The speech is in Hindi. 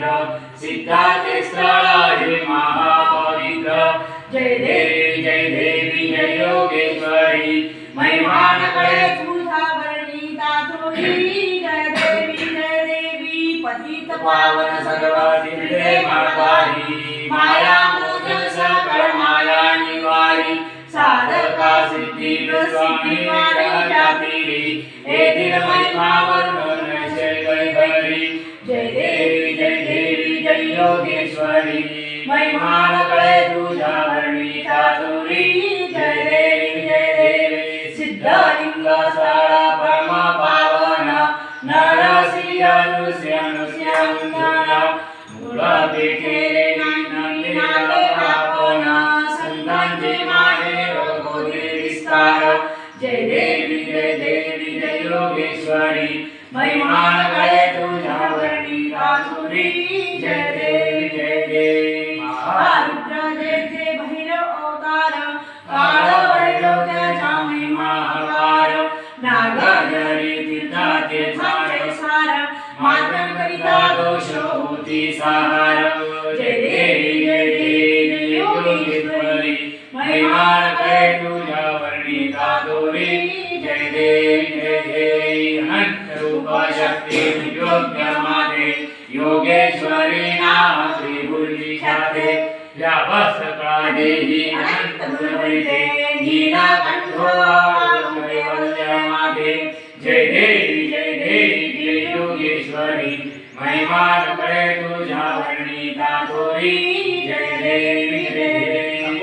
पवित्र. सिद्धाचे स्थळ हे महापवित्र. जय देवी जय देवी जय योगेश्वरी. महिमान कळे तुझा वर्णिता थोडी जय देवी जय देवी पतित पावन सर्व तीर्थे मार्गारी माया मोज सकळ माया निवारी. साधका सिद्धी प्रसिद्धी जातीरी. हे महिमा महिमावर योगेश्वरी महिमान कळे तुझ्या वर्णिता तुरी जय देवी जय देवी सिद्धलिंग स्थळ परम पावन नरसी माहेर गोदे विस्तार जय देवी जय देवी, जय योगेश्वरी महिमान कळे तुझ्या वर्णी तीर्थाचे सारे झाड सार करिता दोष होती सहार जय देवी जय देवी योगेश्वरी महिमान कळे तुझ्या वर्णिता दोरी जय देवी जय देवी अनंत रूप शक्ती योग्य माते योगेश्वरी नाम श्री बुद्धी ख्याते व्यापसका देवी अनंत गुणवरिते नीलकंठो कैवल्य देवी योगेश्वरी महिमा करे तुझ्या वर्णिता थोरी जय देवी। जय देवी